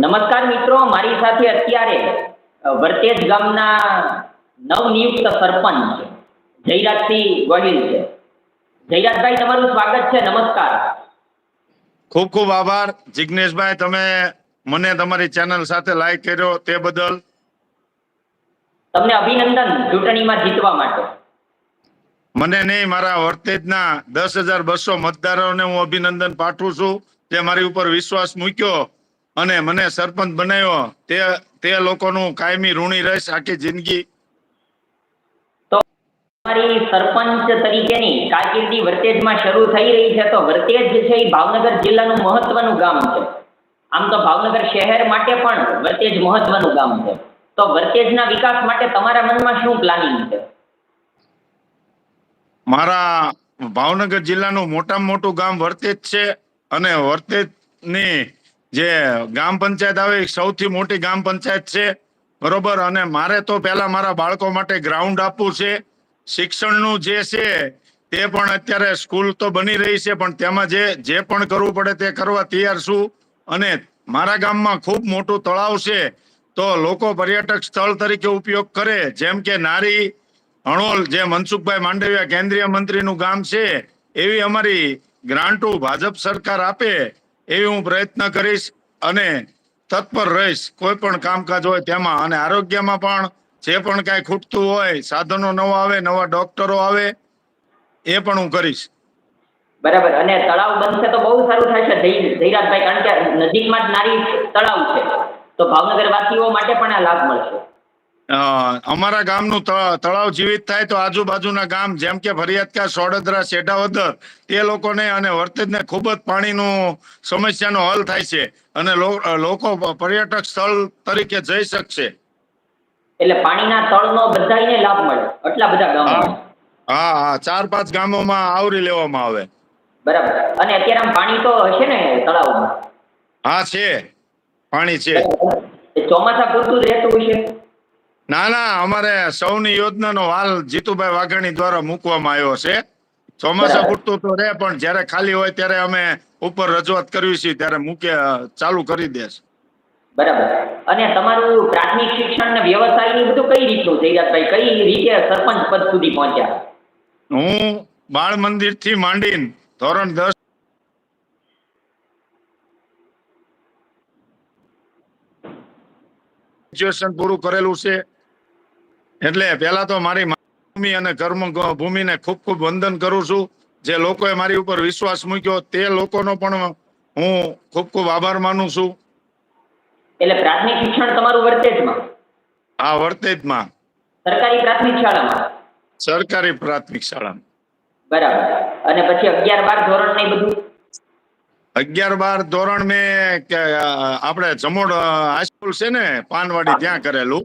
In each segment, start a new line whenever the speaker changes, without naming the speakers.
નમસ્કાર મિત્રો મારી સાથે અત્યારે વર્તેજ ગામના નવનિયુક્ત સરપંચ જયરાજસિંહ ગોહિલ છે. જયરાજભાઈ તમારું સ્વાગત છે નમસ્કાર.
ખૂબ ખૂબ આભાર. જિગ્નેશભાઈ તમે મને તમારી ચેનલ સાથે લાઈક કર્યો તે બદલ.
તમને અભિનંદન ચૂંટણીમાં જીતવા માટે.
મને નહીં મારા વર્તેજના દસ હજાર બસો મતદારોને હું અભિનંદન પાઠવું છું. જે મારી ઉપર વિશ્વાસ મૂક્યો. અને મને સરપંચ બનાવ્યો. તે તે લોકોનું કાયમી ઋણી રહીશ આખી જિંદગી.
તો તમારી સરપંચ તરીકેની કારકિર્દી વર્તેજમાં શરૂ થઈ રહી છે તો વર્તેજ જે છે એ ભાવનગર જિલ્લાનું મહત્વનું ગામ છે. આમ તો ભાવનગર શહેર માટે પણ વર્તેજ મહત્વનું ગામ છે. તો વર્તેજના વિકાસ માટે તમારા મનમાં શું પ્લાનિંગ છે?
મારા ભાવનગર જિલ્લાનું મોટામાં મોટું ગામ વર્તેજ છે અને વર્તેજની જે ગ્રામ પંચાયત આવે સૌથી મોટી ગ્રામ પંચાયત છે, બરોબર? અને મારે તો પહેલા મારા બાળકો માટે ગ્રાઉન્ડ આપવું છે. શિક્ષણનું જે છે, તે પણ અત્યારે સ્કૂલ તો બની રહી છે, પણ તેમાં જે જે પણ કરવું પડે તે કરવા તૈયાર છું. અને મારા ગામમાં ખૂબ મોટું તળાવ છે, તો લોકો પર્યટક સ્થળ તરીકે ઉપયોગ કરે. જેમ કે નારી અણોલ જે મનસુખભાઈ માંડવિયા કેન્દ્રીય મંત્રીનું ગામ છે, એવી અમારી ગ્રાન્ટો ભાજપ સરકાર આપે. એવી હું પ્રયત્ન કરીશ અને તત્પર રહીશ. કોઈ પણ કામકાજ હોય તેમાં અને આરોગ્યમાં પણ જે પણ કાંઈ ખૂટતું હોય, સાધનો નવા આવે, નવા ડોક્ટરો આવે, એ પણ હું કરીશ.
બરાબર. અને તળાવ બનશે તો બહુ સારું થશે જય- કારણ કે નજીકમાં જ નારી તળાવ છે. તો ભાવનગર વાસીઓ માટે પણ આ લાભ મળશે.
અમારા ગામનું તળાવ જીવિત થાય તો આજુબાજુના ગામ જેમ કે ફરિયાદકા સોડદરા શેઢાવદર તે લોકોને અને વર્તજને ખૂબ જ પાણીનું સમસ્યાનો હલ થાય છે અને લોકો પર્યટક સ્થળ તરીકે જઈ શકશે.
એટલે પાણીના તળનો બધાને લાભ મળે એટલા બધા ગામમાં?
હા હા ચાર પાંચ ગામોમાં આવરી લેવામાં આવે.
બરાબર. અને અત્યારે આમ પાણી તો હશે ને તળાવમાં?
હા છે. પાણી છે.
ચોમાસા પૂરતું રહેતું હશે?
ના ના અમારે સૌની યોજનાનો હાલ જીતુભાઈ વાઘાણી દ્વારા મૂકવામાં આવ્યો છે. ચોમાસા પૂરતું તો રહે પણ જ્યારે ખાલી હોય ત્યારે અમે ઉપર રજૂઆત કરવી છે ત્યારે મૂકે ચાલુ કરી દેશ
બરાબર. અને તમારું પ્રાથમિક શિક્ષણ ને વ્યવસાયની બધું કઈ રીતનું જયરાજભાઈ કઈ રીતે સરપંચ પદ સુધી પહોંચ્યા?
હું બાળ મંદિરથી માંડીને ધોરણ દસ ગ્રેજ્યુએશન પૂરું કરેલું છે. એટલે પહેલા તો મારી ભૂમિ અને કર્મ ભૂમિને ખૂબ ખૂબ વંદન કરું છું. જે લોકોએ મારી ઉપર વિશ્વાસ મૂક્યો તે લોકોનો પણ હું ખૂબ ખૂબ આભાર માનું છું.
એટલે પ્રાથમિક શિક્ષણ તમારું વર્તેજમાં
હા વર્તેજમાં
સરકારી પ્રાથમિક શાળામાં?
સરકારી પ્રાથમિક શાળામાં.
બરાબર. અને પછી અગિયાર બાર ધોરણ ને બધું?
અગિયાર બાર ધોરણ મેં આપણે જમોડ હાઈસ્કૂલ છે ને પાનવાડી ત્યાં કરેલું.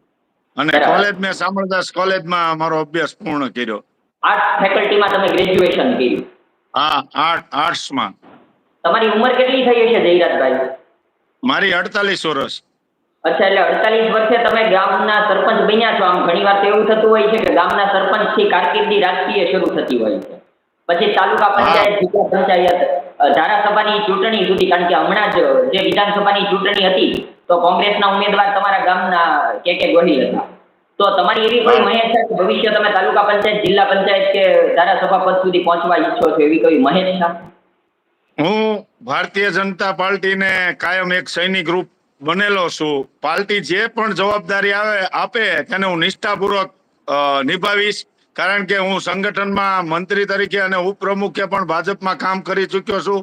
અને કોલેજ મેં સામળદાસ કોલેજમાં મારો અભ્યાસ પૂર્ણ કર્યો.
આર્ટ ફેકલ્ટીમાં તમે ગ્રેજ્યુએશન કર્યું.
હા આર્ટ આર્ટ્સમાં.
તમારી ઉંમર કેટલી થઈ હશે જયરાજભાઈ?
મારી અડતાલીસ વર્ષ.
અચ્છા એટલે અડતાલીસ વર્ષે તમે ગામના સરપંચ બન્યા છો. આમ ઘણી વાર તો એવું થતું હોય છે કે ગામના સરપંચથી કારકિર્દી રાજકીય શરૂ થતી હોય છે. પછી તાલુકા પંચાયત જિલ્લા પંચાયત ધારાસભાની ચૂંટણી સુધી કારણ કે હમણાં જ જે વિધાનસભાની ચૂંટણી હતી તો કોંગ્રેસના ઉમેદવાર તમારા ગામના કે કે ગોહિલ હતા. તો તમારી એવી કોઈ મહેચ્છા કે ભવિષ્ય તમે તાલુકા પંચાયત જિલ્લા પંચાયત કે ધારાસભા પદ સુધી પહોંચવા ઈચ્છો છો? એવી કોઈ મહેચ્છા
હું ભારતીય જનતા પાર્ટીને કાયમ એક સૈનિક રૂપ બનેલો છું. પાર્ટી જે પણ જવાબદારી આવે આપે તેને હું નિષ્ઠાપૂર્વક નિભાવીશ. કારણ કે હું સંગઠનમાં મંત્રી તરીકે અને ઉપપ્રમુખે પણ ભાજપમાં કામ કરી ચૂક્યો છું.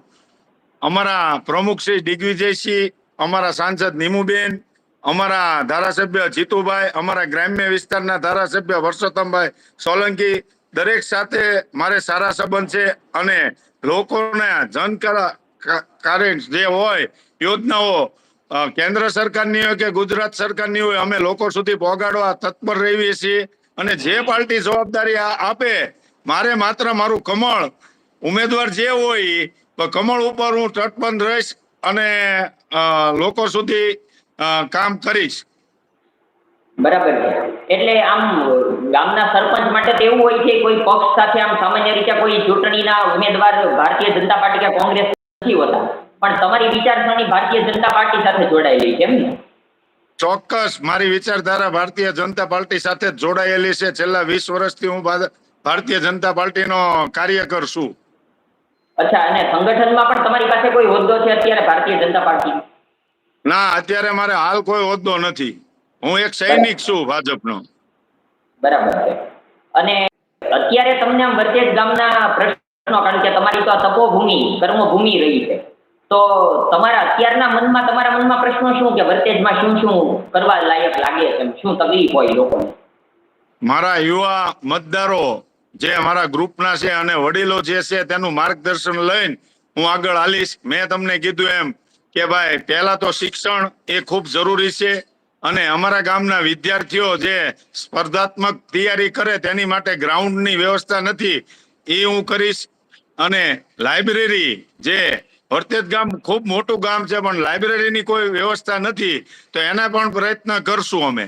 અમારા પ્રમુખ શ્રી દિગ્વિજયસિંહ અમારા સાંસદ નીમુબેન, અમારા ધારાસભ્ય જીતુભાઈ, અમારા ગ્રામ્ય વિસ્તારના ધારાસભ્ય વર્ષોત્તમભાઈ સોલંકી, દરેક સાથે મારે સારા સંબંધ છે અને લોકોના જન કરા- કાર્ય જે હોય, યોજનાઓ કેન્દ્ર સરકારની હોય કે ગુજરાત સરકારની હોય, અમે લોકો સુધી પહોંચાડવા તત્પર રહીએ છીએ અને જે પાર્ટી જવાબદારી આપે, મારે માત્ર મારું કમળ ઉમેદવાર જે હોય કમળ ઉપર હું તટબંધ રહીશ અને લોકો સુધી કામ કરીશ.
બરાબર એટલે આમ ગામના સરપંચ માટે તો એવું હોય છે કોઈ પક્ષ સાથે આમ સામાન્ય રીતે કોઈ ચૂંટણીના ઉમેદવાર ભારતીય જનતા પાર્ટી કે કોંગ્રેસ નથી હોતા. પણ તમારી વિચારસરણી ભારતીય જનતા પાર્ટી સાથે જોડાયેલી છે એમ ને?
ચોક્કસ. મારી વિચારધારા ભારતીય જનતા પાર્ટી સાથે જોડાયેલી છે. છેલ્લા વીસ વર્ષથી હું ભારતીય જનતા પાર્ટીનો કાર્યકર છું.
અચ્છા અને સંગઠનમાં પણ તમારી પાસે કોઈ હોદ્દો છે અત્યારે ભારતીય જનતા પાર્ટી?
ના અત્યારે મારે હાલ કોઈ હોદ્દો નથી. હું એક સૈનિક છું ભાજપનો.
બરાબર છે. અને અત્યારે તમને આમ વરતેજ ગામના પ્રશ્નો કારણ કે તમારી તો આ તપોભૂમિ કર્મભૂમિ રહી છે. તો તમારા અત્યારના મનમાં તમારા મનમાં પ્રશ્નો શું કે વરતેજમાં શું શું કરવા લાયક લાગે છે? શું તકલીફ હોય લોકોને?
મારા યુવા મતદારો જે અમારા ગ્રુપના છે અને વડીલો જે છે તેનું માર્ગદર્શન લઈને હું આગળ હાલીશ. મેં તમને કીધું એમ કે ભાઈ, પહેલા તો શિક્ષણ એ ખૂબ જરૂરી છે અને અમારા ગામના વિદ્યાર્થીઓ જે સ્પર્ધાત્મક તૈયારી કરે તેની માટે ગ્રાઉન્ડની વ્યવસ્થા નથી, એ હું કરીશ. અને લાઇબ્રેરી જે વરતેજ ગામ ખૂબ મોટું ગામ છે, પણ લાઇબ્રેરીની કોઈ વ્યવસ્થા નથી, તો એના પણ પ્રયત્ન કરશું અમે.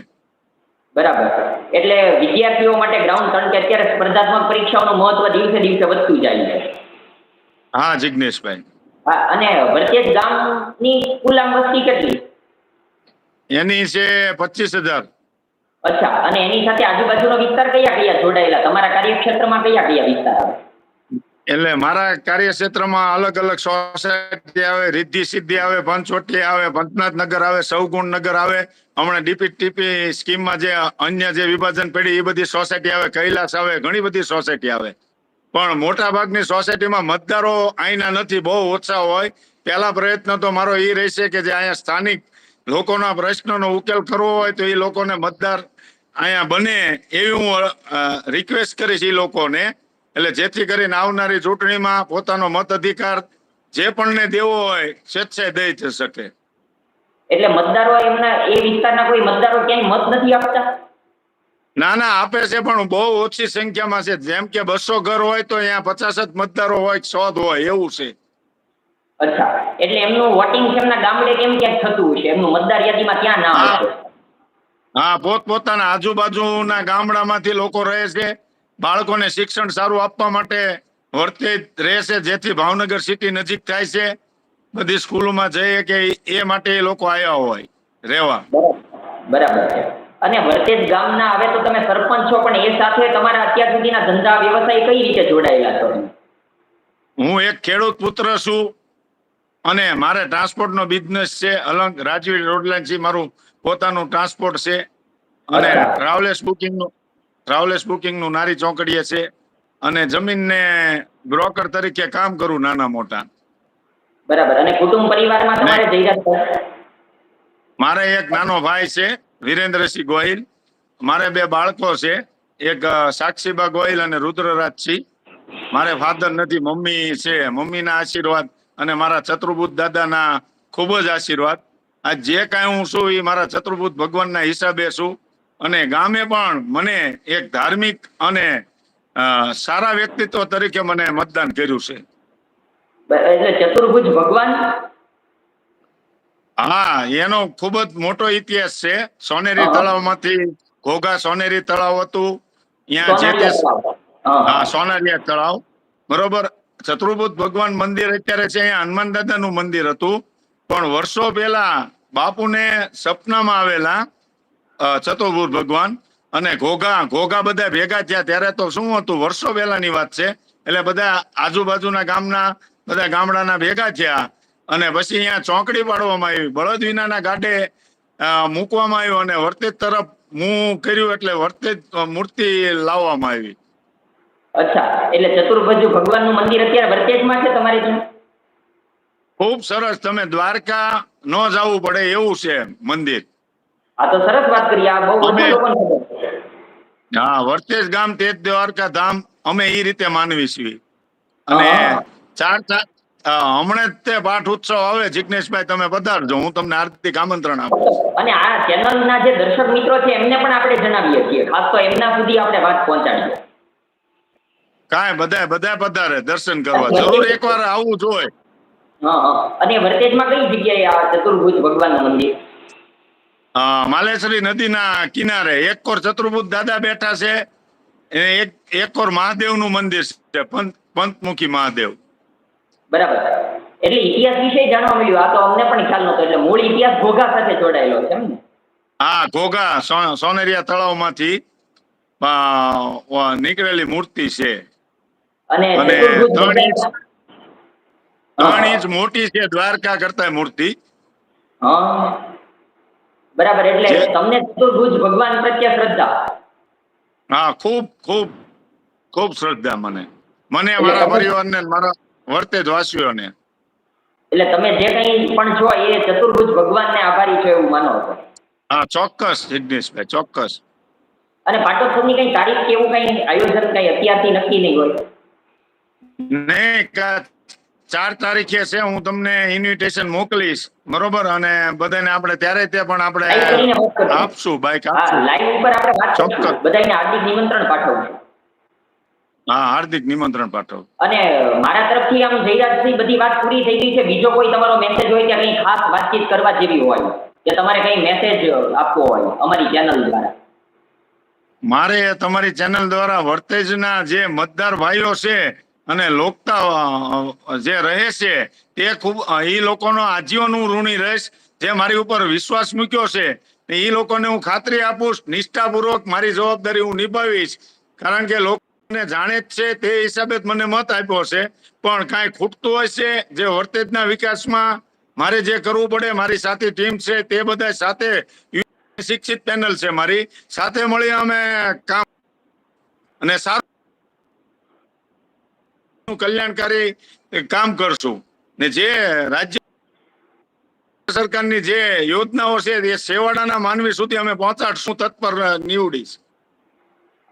બરાબર. એટલે વિદ્યાર્થીઓ માટે ગ્રાઉન્ડ કારણ કે અત્યારે સ્પર્ધાત્મક પરીક્ષાઓનું મહત્વ દિવસે દિવસે વધતું જાય છે.
હા જિગ્નેશભાઈ.
અને વરતેજ ગામની કુલ વસ્તી કેટલી?
એની છે પચીસ હજાર.
અચ્છા અને એની સાથે આજુબાજુનો વિસ્તાર કયા કયા જોડાયેલા? તમારા કાર્યક્ષેત્રમાં કયા કયા વિસ્તાર આવે?
એટલે મારા કાર્યક્ષેત્રમાં અલગ અલગ સોસાયટી આવે, રિદ્ધિ સિદ્ધિ આવે, પંચવટી આવે, પંચનાથ નગર આવે, સૌગુણ નગર આવે. હમણાં ડીપી ટીપી સ્કીમમાં જે અન્ય જે વિભાજન પડી એ બધી સોસાયટી આવે, કૈલાસ આવે, ઘણી બધી સોસાયટી આવે. પણ મોટા ભાગની સોસાયટીમાં મતદારો અહીંના નથી, બહુ ઓછા હોય. પહેલા પ્રયત્ન તો મારો એ રહેશે કે જે અહીંયા સ્થાનિક લોકોના પ્રશ્નનો ઉકેલ કરવો હોય તો એ લોકોને મતદાર અહીંયા બને એવી હું રિક્વેસ્ટ કરીશ એ લોકોને. એટલે જેથી કરીને આવનારી ચૂંટણીમાં પોતાનો મત અધિકાર જે પણ ને દેવો હોય સ્વેચ્છાએ દઈ શકે.
એટલે મતદારો એમના એ વિસ્તારના કોઈ મતદારો ક્યાંય મત નથી આપતા?
ના ના આપે છે પણ બહુ ઓછી સંખ્યામાં છે. જેમ કે બસો ઘર હોય તો અહીંયા પચાસ જ મતદારો હોય સો જ હોય એવું છે.
અચ્છા. એટલે એમનું વોટિંગ એમના ગામડે કેમ ક્યાંક થતું હશે? એમનું મતદાર યાદીમાં ક્યાં
હા.
હશે?
હા પોતપોતાના આજુબાજુના ગામડામાંથી લોકો રહે છે. બાળકોને શિક્ષણ સારું આપવા માટે વર્તે રહેશે જેથી ભાવનગર સિટી નજીક થાય છે. બધી સ્કૂલોમાં જઈએ કે એ માટે એ લોકો આવ્યા હોય રહેવા.
બરાબર છે. અને વર્તેજ ગામના હવે તો તમે સરપંચ છો પણ એ સાથે તમારા અત્યાર સુધીના ધંધા વ્યવસાય કઈ રીતે જોડાયેલા છો?
હું એક ખેડૂત પુત્ર છું અને મારે ટ્રાન્સપોર્ટનો બિઝનેસ છે. અલંગ રાજવી રોડલાઇન મારું પોતાનું ટ્રાન્સપોર્ટ છે. અને. ટ્રાવેલ્સ બુકિંગનું ટ્રાવેલ્સ બુકિંગનું નારી ચોકડીએ છે અને જમીનને બ્રોકર તરીકે કામ કરું નાના મોટા.
બરાબર. અને કુટુંબ પરિવારમાં તમારે જયરાજ
મારે એક નાનો ભાઈ છે વિરેન્દ્રસિંહ ગોહિલ. મારે બે બાળકો છે એક સાક્ષીબા ગોહિલ અને રુદ્રરાજસિંહ. મારે ફાધર નથી મમ્મી છે. મમ્મીના આશીર્વાદ અને મારા ચતુર્ભુજ દાદાના ખૂબ જ આશીર્વાદ. આ જે કાંઈ હું છું એ મારા ચતુર્ભુજ ભગવાનના હિસાબે છું. અને ગામે પણ મને એક ધાર્મિક અને સારા વ્યક્તિત્વ તરીકે મને મતદાન કર્યું છે.
એટલે ચતુર્ભુજ ભગવાન?
હા એનો ખૂબ જ મોટો ઇતિહાસ છે. સોનેરી
તળાવ
તળાવમાંથી ઘોઘા સોનેરી તળાવ હતું. ત્યાં જે તે
હા.
સોનારિયા તળાવ. બરોબર? ચતુર્ભુજ ભગવાન મંદિર અત્યારે છે અહીંયા હનુમાન દાદાનું મંદિર હતું. પણ વર્ષો પહેલા બાપુને સપનામાં આવેલા અ, ચતુર્ભુજ ભગવાન અને ઘોઘા ઘોઘા બધા ભેગા થયા. ત્યારે તો શું હતું? વર્ષો પહેલાની વાત છે. એટલે બધા આજુબાજુના ગામના બધા ગામડાના ભેગા થયા. અને પછી અહીંયા ચોકડી પાડવામાં આવી. બળદ વિનાના ગાડે મૂકવામાં આવ્યું અને વર્તેજ તરફ મું કર્યું એટલે વર્તેજ મૂર્તિ લાવવામાં આવી.
અચ્છા. એટલે ચતુર્ભુજ ભગવાનનું મંદિર અત્યારે વર્તેજમાં છે તમારી
ખૂબ સરસ. તમે દ્વારકા ન જવું પડે એવું છે મંદિર.
આ તો સરસ વાત કરી. આ બહુ
હા વર્તેશ ગામ તે દ્વારકા ધામ અમે એ રીતે માનવી છીએ. અને ચાર ચાર હમણાં જ તે પાઠ ઉત્સવ આવે જિગ્નેશભાઈ તમે પધારજો. હું તમને હાર્દિક આમંત્રણ આપું
અને આ ચેનલના જે દર્શક મિત્રો છે એમને પણ આપણે જણાવીએ છીએ. ખાસ તો એમના સુધી આપણે વાત પહોંચાડીએ.
કાંઈ બધાય બધાય પધારે દર્શન કરવા. જરૂર એકવાર આવવું જોઈએ
અને વર્તેજમાં કઈ જગ્યાએ આ ચતુર્ભુજ ભગવાનનું મંદિર?
માલેશ્વરી નદીના કિનારે એક કોર ચતુર્ભુજ દાદા બેઠા છે. એ એક એક કોર મહાદેવનું મંદિર છે પંત પંચમુખી મહાદેવ.
બરાબર. એટલે ઇતિહાસ વિશે જાણવા મળ્યું. આ તો અમને પણ ખ્યાલ નતો એટલે મૂળ ઇતિહાસ ઘોઘા સાથે જોડાયેલો છે એમ
હા ઘોઘા સોનેરિયા તળાવમાંથી અ, અ, નીકળેલી મૂર્તિ છે.
અને
ત્રણ ઇંચ ત્રણ ઇંચ મોટી છે દ્વારકા કરતા મૂર્તિ.
હા. બરાબર એટલે તમને ચતુર્ભુજ ભગવાન પ્રત્યે શ્રદ્ધા.
હા ખૂબ ખૂબ ખૂબ શ્રદ્ધા મને. મને મારા પરિવારને મારા વર્તેજ વાસીઓને.
એટલે તમે જે કંઈ પણ છો એ ચતુર્ભુજ ભગવાનને આભારી છો એવું માનો છો?
હા ચોક્કસ જિજ્ઞેશભાઈ ચોક્કસ.
અને પાટોત્સવની કઈ તારીખ કે એવું કઈ આયોજન કઈ અત્યારથી નક્કી નહીં હોય?
ને કા- ચાર તારીખે છે હું તમને ઇન્વિટેશન મોકલીશ. બરોબર? અને બધાને આપણે ત્યારે તે પણ આપણે આપશું બાઈક આપશું.
લાઈવ ઉપર આપણે વાત
ચોક્કસ.
બધાને હાર્દિક નિમંત્રણ પાઠવું
હા હાર્દિક નિમંત્રણ પાઠવ.
અને મારા તરફથી આમ જયરાજથી બધી વાત પૂરી થઈ ગઈ છે. બીજો કોઈ તમારો મેસેજ હોય કે કંઈ ખાસ વાતચીત કરવા જેવી હોય કે તમારે કંઈ મેસેજ આપવો હોય અમારી ચેનલ દ્વારા?
મારે તમારી ચેનલ દ્વારા વર્તેજના જે મતદાર ભાઈઓ છે અને લોકતા જે રહે છે, તે ખૂબ એ લોકોનો આજીવન હું ઋણી રહીશ, જે મારી ઉપર વિશ્વાસ મૂક્યો છે એ લોકોને હું ખાતરી આપું, નિષ્ઠાપૂર્વક મારી જવાબદારી હું નિભાવીશ, કારણ કે લોકોને જાણે જ છે, તે હિસાબે જ મને મત આપ્યો છે, પણ કાંઈ ખૂટતું હોય છે જે વર્તેજના વિકાસમાં મારે જે કરવું પડે, મારી સાથી ટીમ છે, તે બધા સાથે શિક્ષિત પેનલ છે મારી, સાથે મળી અમે કામ અને સારું કલ્યાણકારી કામ કરશું. ને જે રાજ્ય સરકારની જે યોજનાઓ છે એ સેવાડાના માનવી સુધી અમે પહોંચાડશું તત્પર નીવડીશ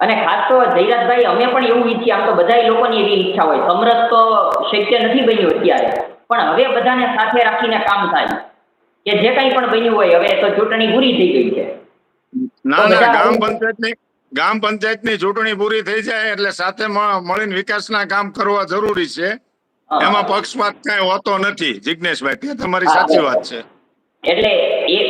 અને ખાસ તો જયરાજભાઈ અમે પણ એવું ઈચ્છીએ આમ તો બધા લોકોની એવી ઈચ્છા હોય. સમરસ તો શક્ય નથી બન્યું અત્યારે. પણ હવે બધાને સાથે રાખીને કામ થાય. કે જે કંઈ પણ બન્યું હોય હવે તો ચૂંટણી પૂરી થઈ ગઈ છે.
ના ના
આવું-
પંચાયતની ગામ પંચાયતની ચૂંટણી પૂરી થઈ જાય એટલે સાથે મળીને વિકાસના કામ કરવા જરૂરી છે. એમાં પક્ષપાત કઈ હોતો નથી જિજ્ઞેશભાઈ તે તમારી સાચી વાત છે.
એટલે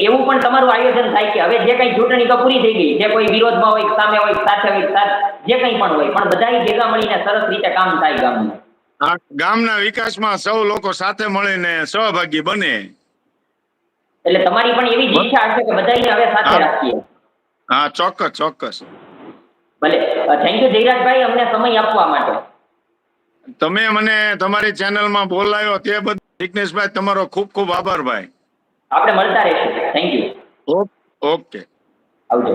એવું પણ તમારું આયોજન થાય કે હવે જે કઈ ચૂંટણી તો પૂરી થઈ ગઈ જે કોઈ વિરોધમાં હોય સામે હોય સાથે હોય જે કઈ પણ હોય પણ બધા ભેગા મળીને સરસ રીતે કામ થાય ગામનું.
ગામના વિકાસમાં સૌ લોકો સાથે મળીને સહભાગી બને.
એટલે તમારી પણ એવી જ ઈચ્છા હશે કે બધાને હવે સાથે. રાખીએ.
હા ચોક્કસ ચોક્કસ.
ભલે. થેન્ક યુ જયરાજભાઈ અમને સમય આપવા માટે.
તમે મને તમારી ચેનલમાં બોલાયો તે બદલ જિગ્નેશભાઈ તમારો ખૂબ ખૂબ આભાર ભાઈ.
આપણે મળતા રહીશું. થેન્ક યુ
ઓકે
આવજો.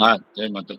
હા જય માતા